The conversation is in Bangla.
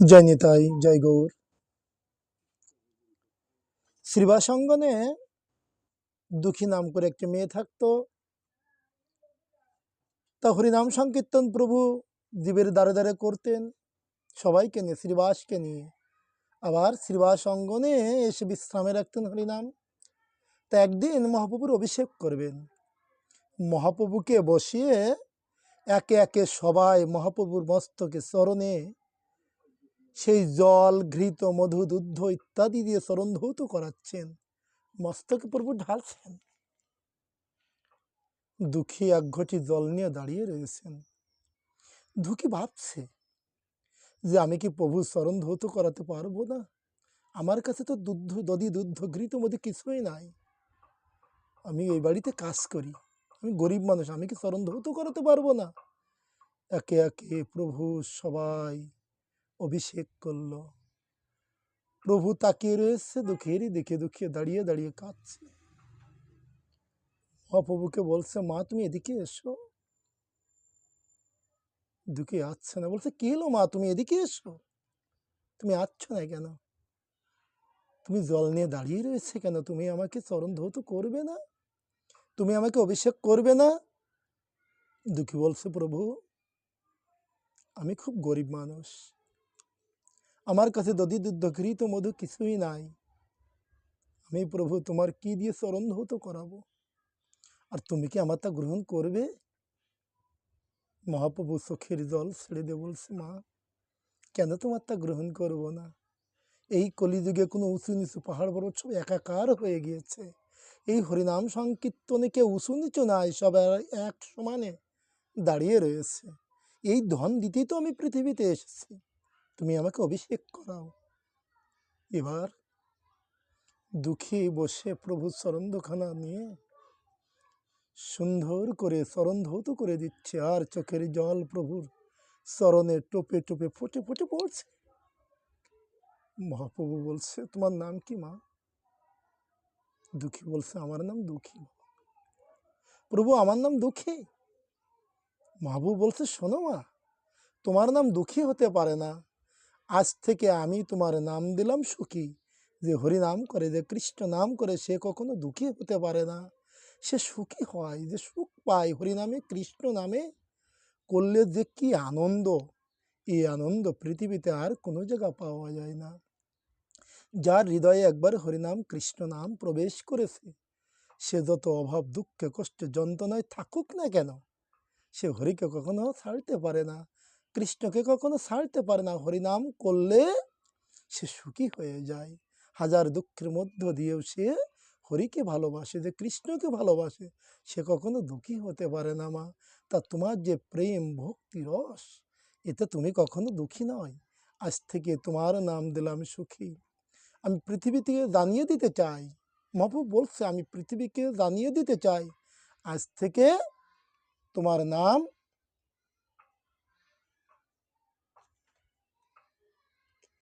জয় নিতাই, জয় গৌর। শ্রীবাসঙ্গনে দুঃখী নাম করে একটি মেয়ে থাকতো। তা হরিনাম সংকীর্তন প্রভু জীবের দ্বারে দ্বারে করতেন। সবাইকে নিয়ে, শ্রীবাসকে নিয়ে। আবার শ্রীবাস অঙ্গনে এসে বিশ্রামে রাখতেন হরিনাম। তা একদিন মহাপ্রভুর অভিষেক করবেন। মহাপ্রভুকে বসিয়ে একে একে সবাই মহাপ্রভুর মস্তকে চরণে সেই জল, ঘৃত, মধু, দুগ্ধ ইত্যাদি দিয়ে চরণ ধৌত করাচ্ছেন। মস্তকে প্রভু ঢালছেন। দুঃখী এক ঘটি জল নিয়ে দাঁড়িয়ে রয়েছেন। দুঃখী ভাবছে যে আমি কি প্রভু চরণ ধৌত করাতে পারব না? আমার কাছে তো দুধ দদি দুধ ঘৃত মধ্যে কিছুই নাই। আমি এই বাড়িতে কাজ করি। আমি গরিব মানুষ, আমি কি চরণ ধৌত করাতে পারব না? একে একে প্রভু সবাই অভিষেক করল। প্রভু তাকিয়ে রয়েছে দুঃখেরই দেখে দুঃখে দাঁড়িয়ে দাঁড়িয়ে কাঁদছে। মহাপ্রভুকে বলছে, মা, তুমি এদিকে এসো। দুঃখে আসছে না, বলছে, কি হলো মা, তুমি এদিকে এসো? তুমি আসছ না কেন? তুমি জল নিয়ে দাঁড়িয়ে রয়েছে কেন? তুমি আমাকে চরণ ধৌত করবে না? তুমি আমাকে অভিষেক করবে না? দুঃখী বলছে, প্রভু, আমি খুব গরিব মানুষ। আমার কাছে দধি দুধ ঘৃত মধু কিছুই নাই। আমি প্রভু, তোমার কি দিয়ে চরণ ধৌত করাবো? আর তুমি কি আমার তা গ্রহণ করবে? মহাপ্রভু চোখের জল ছেড়ে দিয়ে বলছে, মা, কেন তোমার তা গ্রহণ করব না? এই কলিযুগে কোনো উঁচু নিচু পাহাড় পর্বত সব একাকার হয়ে গিয়েছে। এই হরিনাম সংকীর্তনে কেউ উঁচু নিচু নাই, সব এক সমানে দাঁড়িয়ে রয়েছে। এই ধন দিতেই তো আমি পৃথিবীতে এসেছি। তুমি আমাকে অভিষেক করাও। এবার দুঃখী বসে প্রভুর চরণখানা নিয়ে সুন্দর করে চরণ ধৌত করে দিচ্ছে। আর চোখের জল প্রভুর চরণে টোপে টোপে ফুটে ফুটে পড়ছে। মহাপ্রভু বলছে, তোমার নাম কি মা? দুঃখী বলছে, আমার নাম দুঃখী প্রভু, আমার নাম দুঃখী? মহাপ্রভু বলছে, শোনো মা, তোমার নাম দুঃখী হতে পারে না। আজ থেকে আমি তোমার নাম দিলাম সুখী। যে হরি নাম করে, যে কৃষ্ণ নাম করে, সে কখনো দুঃখী হতে পারে না। সে সুখী হয়, যে সুখ পায় হরি নামে কৃষ্ণ নামে। করলে যে কি আনন্দ! এই আনন্দ পৃথিবীতে আর কোনো জায়গা পাওয়া যায় না। যার হৃদয়ে একবার হরিনাম, কৃষ্ণ নাম প্রবেশ করেছে, সে যত অভাব, দুঃখে, কষ্টে, যন্ত্রণায় থাকুক না কেন, সে হরিকে কখনো ছাড়তে পারে না। কৃষ্ণকে কখনো ছাড়তে পারে না। হরিনাম করলে সে সুখী হয়ে যায়। হাজার দুঃখের মধ্য দিয়েও সে হরিকে ভালোবাসে, যে কৃষ্ণকে ভালোবাসে, সে কখনো দুঃখী হতে পারে না মা। তা তোমার যে প্রেম, ভক্তি, রস, এতে তুমি কখনো দুঃখী নয়। আজ থেকে তোমার নাম দিলাম সুখী। আমি পৃথিবী থেকে জানিয়ে দিতে চাই। মহাপ্রভু বলছে, আমি পৃথিবীকে জানিয়ে দিতে চাই। আজ থেকে তোমার নাম